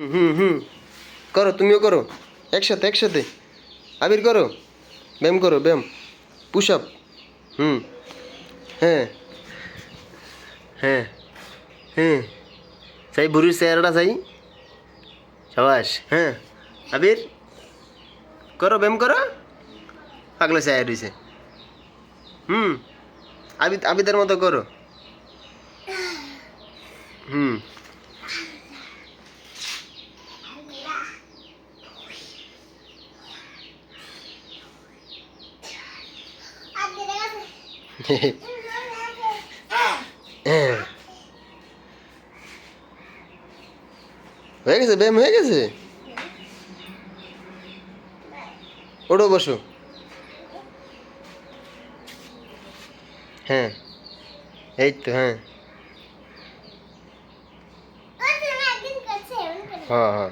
হুম হুম। করো, তুমিও করো। একসাথে একসাথে। আবির করো। ব্যায়াম করো, ব্যায়াম। পুশ আপ হুম। হ্যাঁ। হ্যাঁ। হ্যাঁ। চাই বুড়ির চেহারাটা চাই। সবাস। হ্যাঁ। আবির। করো, ব্যায়াম করো। পাগলা চেহারা রয়েছে হুম। আবিদ আবিদের মতো করো। হুম। হ্যাঁ গেছে ব্যায়াম হয়ে গেছে? ওঠো বসো। হ্যাঁ এই তো হ্যাঁ। হ্যাঁ হ্যাঁ।